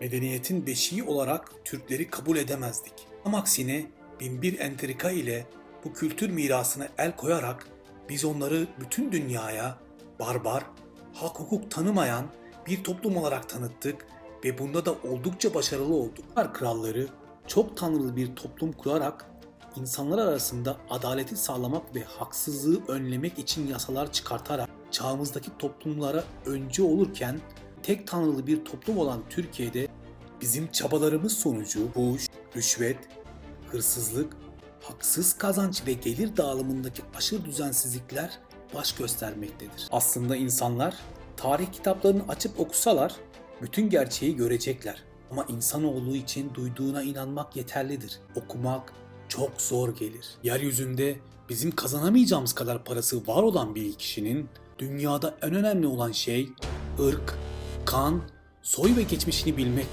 Medeniyetin beşiği olarak Türkleri kabul edemezdik. Tam aksine binbir entrika ile bu kültür mirasına el koyarak biz onları bütün dünyaya barbar, hak hukuk tanımayan bir toplum olarak tanıttık ve bunda da oldukça başarılı olduk. Her kralları çok tanrılı bir toplum kurarak insanlar arasında adaleti sağlamak ve haksızlığı önlemek için yasalar çıkartarak çağımızdaki toplumlara öncü olurken tek tanrılı bir toplum olan Türkiye'de bizim çabalarımız sonucu fuhuş, rüşvet, hırsızlık, haksız kazanç ve gelir dağılımındaki aşırı düzensizlikler baş göstermektedir. Aslında insanlar tarih kitaplarını açıp okusalar bütün gerçeği görecekler. Ama insanoğlu için duyduğuna inanmak yeterlidir. Okumak çok zor gelir. Yeryüzünde bizim kazanamayacağımız kadar parası var olan bir kişinin dünyada en önemli olan şey ırk, kan, soy ve geçmişini bilmektir.